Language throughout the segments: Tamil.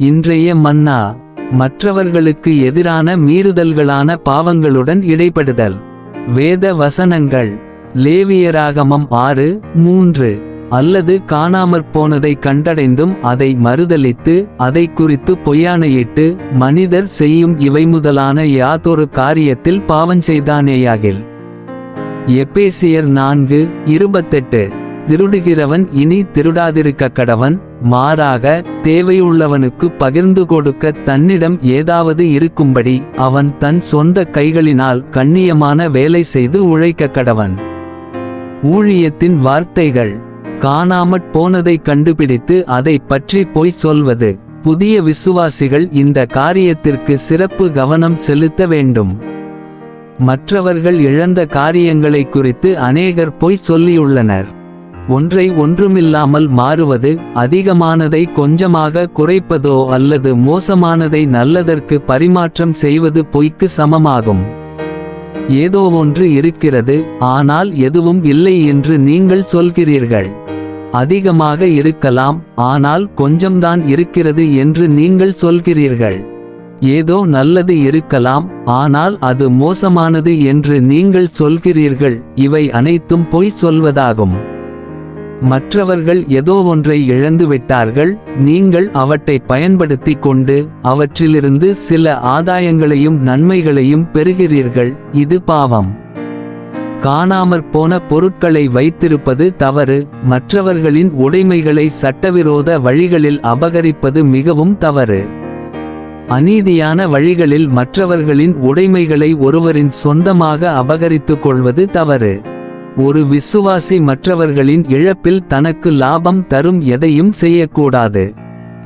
இன்றைய மன்னா மற்றவர்களுக்கு எதிரான மீறுதல்களான பாவங்களுடன் இடைப்படுதல். வேத வசனங்கள் லேவியராகமம் ஆறு மூன்று அல்லது காணாமற் போனதை கண்டடைந்தும் அதை மறுதலித்து அதை குறித்து பொய்யானையிட்டு மனிதர் செய்யும் இவை முதலான யாதொரு காரியத்தில் பாவஞ்செய்தானேயாகில் எபேசியர் நான்கு இருபத்தெட்டு திருடுகிறவன் இனி திருடாதிருக்க கடவன் மாறாக தேவையுள்ளவனுக்கு பகிர்ந்து கொடுக்க தன்னிடம் ஏதாவது இருக்கும்படி அவன் தன் சொந்த கைகளினால் கண்ணியமான வேலை செய்து உழைக்க கடவன். ஊழியத்தின் வார்த்தைகள் காணாமற் போனதை கண்டுபிடித்து அதை பற்றி பொய் சொல்வது. புதிய விசுவாசிகள் இந்த காரியத்திற்கு சிறப்பு கவனம் செலுத்த வேண்டும். மற்றவர்கள் இழந்த காரியங்களை குறித்து அநேகர் பொய் சொல்லியுள்ளனர். ஒன்றை ஒன்றுமில்லாமல் மாறுவது அதிகமானதை கொஞ்சமாக குறைப்பதோ அல்லது மோசமானதை நல்லதற்கு பரிமாற்றம் செய்வது பொய்க்கு சமமாகும். ஏதோ ஒன்று இருக்கிறது ஆனால் எதுவும் இல்லை என்று நீங்கள் சொல்கிறீர்கள். அதிகமாக இருக்கலாம் ஆனால் கொஞ்சம்தான் இருக்கிறது என்று நீங்கள் சொல்கிறீர்கள். ஏதோ நல்லது இருக்கலாம் ஆனால் அது மோசமானது என்று நீங்கள் சொல்கிறீர்கள் இவை அனைத்தும் பொய் சொல்வதாகும். மற்றவர்கள் ஏதோ ஒன்றை இழந்துவிட்டார்கள் நீங்கள் அவற்றை பயன்படுத்தி கொண்டு அவற்றிலிருந்து சில ஆதாயங்களையும் நன்மைகளையும் பெறுகிறீர்கள் இது பாவம். காணாமற் போன பொருட்களை வைத்திருப்பது தவறு மற்றவர்களின் உடைமைகளை சட்டவிரோத வழிகளில் அபகரிப்பது மிகவும் தவறு. அநீதியான வழிகளில் மற்றவர்களின் உடைமைகளை ஒருவரின் சொந்தமாக அபகரித்துக் கொள்வது தவறு. ஒரு விசுவாசி மற்றவர்களின் இழப்பில் தனக்கு லாபம் தரும் எதையும் செய்யக்கூடாது.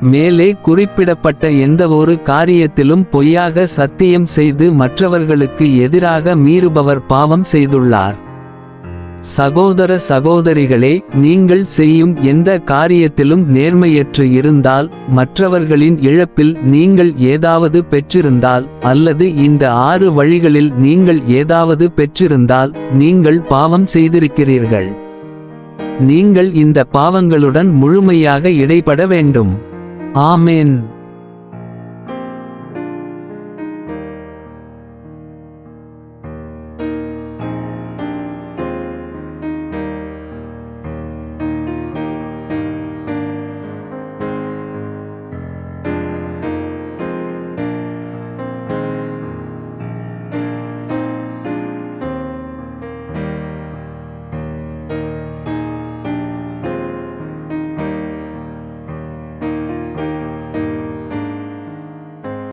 மேலே குறிப்பிடப்பட்ட எந்தவொரு காரியத்திலும் பொய்யாக சத்தியம் செய்து மற்றவர்களுக்கு எதிராக மீறுபவர் பாவம் செய்துள்ளார். சகோதர சகோதரிகளே நீங்கள் செய்யும் எந்த காரியத்திலும் நேர்மையற்று இருந்தால் மற்றவர்களின் இழப்பில் நீங்கள் ஏதாவது பெற்றிருந்தால் அல்லது இந்த ஆறு வழிகளில் நீங்கள் ஏதாவது பெற்றிருந்தால் நீங்கள் பாவம் செய்திருக்கிறீர்கள். நீங்கள் இந்த பாவங்களுடன் முழுமையாக இடைப்பட வேண்டும். ஆமேன்.